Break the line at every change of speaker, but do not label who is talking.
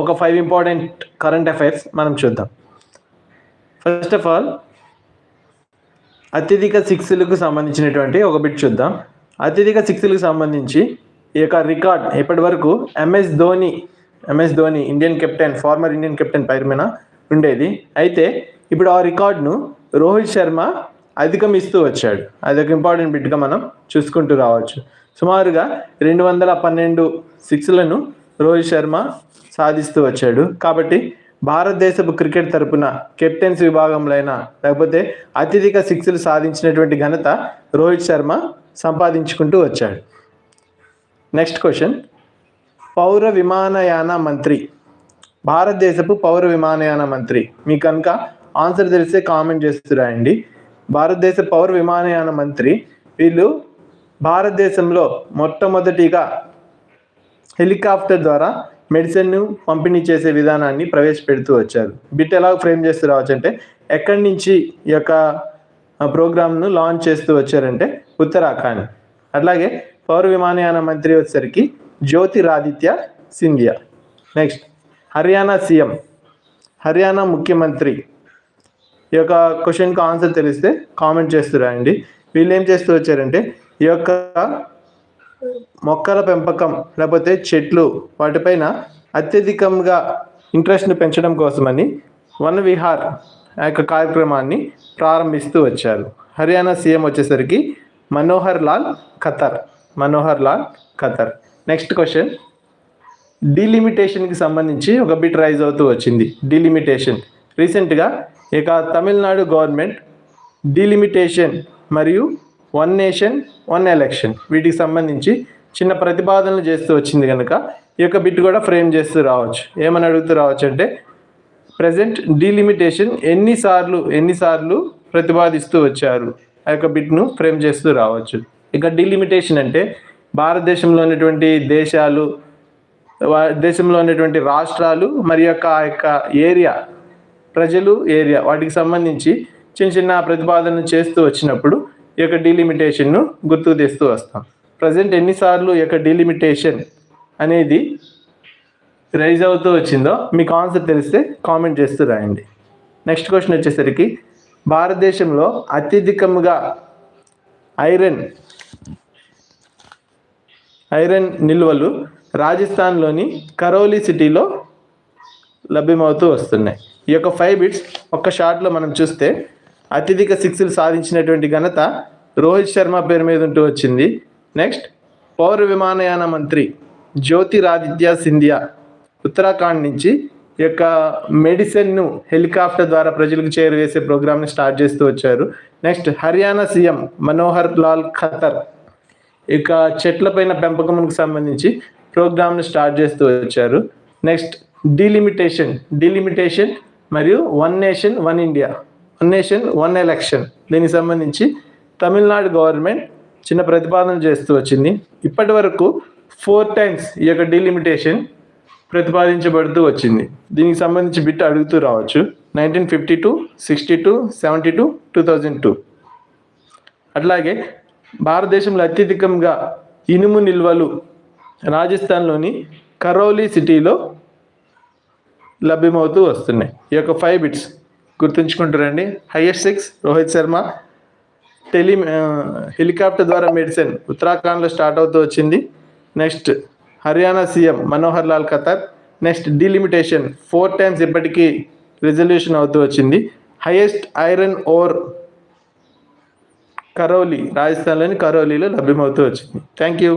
ఒక five important current affairs మనం చూద్దాం. ఫస్ట్ ఆఫ్ ఆల్ అత్యధిక సిక్స్లకు సంబంధించినటువంటి ఒక బిట్ చూద్దాం. అత్యధిక సిక్స్లకు సంబంధించి ఈ యొక్క రికార్డ్ ఇప్పటి వరకు MS Dhoni MS Dhoni Indian captain former Indian captain పేరు మీద ఉండేది. అయితే ఇప్పుడు ఆ రికార్డును రోహిత్ శర్మ అధిగమిస్తూ వచ్చాడు. అది ఒక ఇంపార్టెంట్ బిట్గా మనం చూసుకుంటూ రావచ్చు. సుమారుగా రెండు వందల పన్నెండు సిక్స్లను రోహిత్ శర్మ సాధిస్తూ వచ్చాడు. కాబట్టి భారతదేశపు క్రికెట్ తరపున కెప్టెన్స్ విభాగంలో అయినా లేకపోతే అత్యధిక సిక్స్లు సాధించినటువంటి ఘనత రోహిత్ శర్మ సంపాదించుకుంటూ వచ్చాడు. Next question. పౌర విమానయాన మంత్రి. భారతదేశపు పౌర విమానయాన మంత్రి. మీకు కనుక ఆన్సర్ తెలిస్తే కామెంట్ చేస్తూ రాయండి. భారతదేశ పౌర విమానయాన మంత్రి. వీళ్ళు భారతదేశంలో మొట్టమొదటిగా హెలికాప్టర్ ద్వారా మెడిసిన్ను పంపిణీ చేసే విధానాన్ని ప్రవేశపెడుతూ వచ్చారు. బిట్ ఎలా ఫ్రేమ్ చేస్తూ రావచ్చు అంటే ఎక్కడి నుంచి ఈ యొక్క ప్రోగ్రామ్ను లాంచ్ చేస్తూ వచ్చారంటే ఉత్తరాఖండ్. అట్లాగే పౌర విమానయాన మంత్రి వచ్చేసరికి జ్యోతిరాదిత్య సింధియా. నెక్స్ట్ హర్యానా సీఎం హర్యానా ముఖ్యమంత్రి. ఈ యొక్క క్వశ్చన్కి ఆన్సర్ తెలిస్తే కామెంట్ చేస్తూ రాయండి. వీళ్ళు ఏం చేస్తూ వచ్చారంటే ఈ యొక్క మొక్కల పెంపకం లేకపోతే చెట్లు వాటిపైన అత్యధికంగా ఇంట్రెస్ట్ని పెంచడం కోసమని వన విహార్ ఆ యొక్క కార్యక్రమాన్ని ప్రారంభిస్తూ వచ్చారు. హర్యానా సీఎం వచ్చేసరికి మనోహర్ లాల్ ఖతర్. మనోహర్ లాల్ ఖతర్. నెక్స్ట్ క్వశ్చన్ డీలిమిటేషన్కి సంబంధించి ఒక బిట్ రైజ్ అవుతూ వచ్చింది. డీలిమిటేషన్ రీసెంట్గా ఇక తమిళనాడు గవర్నమెంట్ డీలిమిటేషన్ మరియు వన్ నేషన్ వన్ ఎలక్షన్. వీటికి సంబంధించి చిన్న ప్రతిపాదనలు చేస్తూ వచ్చింది కనుక ఈ యొక్క బిట్ కూడా ఫ్రేమ్ చేస్తూ రావచ్చు. ఏమని అడుగుతూ రావచ్చు అంటే ప్రజెంట్ డీలిమిటేషన్ ఎన్నిసార్లు ఎన్నిసార్లు ప్రతిపాదిస్తూ వచ్చారు? ఆ యొక్క బిట్ను ఫ్రేమ్ చేస్తూ రావచ్చు. ఇక డీలిమిటేషన్ అంటే భారతదేశంలో ఉన్నటువంటి దేశాలు వా- దేశంలో ఉన్నటువంటి రాష్ట్రాలు మరి యొక్క ఆ యొక్క ఏరియా ప్రజలు ఏరియా వాటికి సంబంధించి చిన్న చిన్న ప్రతిపాదనలు చేస్తూ వచ్చినప్పుడు ఈ యొక్క డీలిమిటేషన్ను గుర్తుకు తెస్తూ వస్తాం. ప్రజెంట్ ఎన్నిసార్లు ఈ యొక్క డీలిమిటేషన్ అనేది రైజ్ అవుతూ వచ్చిందో మీకు ఆన్సర్ తెలిస్తే కామెంట్ చేస్తూ రాయండి. నెక్స్ట్ క్వశ్చన్ వచ్చేసరికి భారతదేశంలో అత్యధికంగా ఐరన్ ఐరన్ నిల్వలు రాజస్థాన్లోని కరోలి సిటీలో లభ్యమవుతూ వస్తున్నాయి. ఈ యొక్క ఫైవ్ బిట్స్ ఒక్క షాట్లో మనం చూస్తే అత్యధిక సిక్స్లు సాధించినటువంటి ఘనత రోహిత్ శర్మ పేరు మీద ఉంటూ వచ్చింది. నెక్స్ట్ పౌర విమానయాన మంత్రి జ్యోతిరాదిత్య సింధియా ఉత్తరాఖండ్ నుంచి ఈ యొక్క మెడిసిన్ను హెలికాప్టర్ ద్వారా ప్రజలకు చేరవేసే ప్రోగ్రామ్ని స్టార్ట్ చేస్తూ వచ్చారు. నెక్స్ట్ హర్యానా సీఎం మనోహర్ లాల్ ఖతర్ ఇక చెట్లపైన పెంపకంకు సంబంధించి ప్రోగ్రామ్ను స్టార్ట్ చేస్తూ వచ్చారు. నెక్స్ట్ డీలిమిటేషన్ డీలిమిటేషన్ మరియు one nation one India. Nation one election. దీనికి సంబంధించి తమిళనాడు గవర్నమెంట్ చిన్న ప్రతిపాదన చేస్తూ వచ్చింది. ఇప్పటి వరకు ఫోర్ టైమ్స్ ఈ యొక్క డిలిమిటేషన్ ప్రతిపాదించబడుతూ వచ్చింది. దీనికి సంబంధించి బిట్ అడుగుతూ రావచ్చు. Nineteen fifty two sixty two seventy two two thousand two. అట్లాగే భారతదేశంలో అత్యధికంగా ఇనుము నిల్వలు రాజస్థాన్లోని కరౌలీ సిటీలో లభ్యమవుతూ వస్తున్నాయి. ఈ యొక్క five bits. గుర్తుంచుకుంటారండి. Highest six Rohit Sharma. Tele helicopter ద్వారా మెడిసిన్ ఉత్తరాఖండ్లో స్టార్ట్ అవుతూ వచ్చింది. Next Haryana CM Manohar Lal Khattar. Next delimitation four times ఇప్పటికీ రిజల్యూషన్ అవుతూ వచ్చింది. హైయెస్ట్ ఐరన్ ఓర్ కరౌలి రాజస్థాన్లోని కరౌలీలో లభ్యమవుతూ వచ్చింది. Thank you.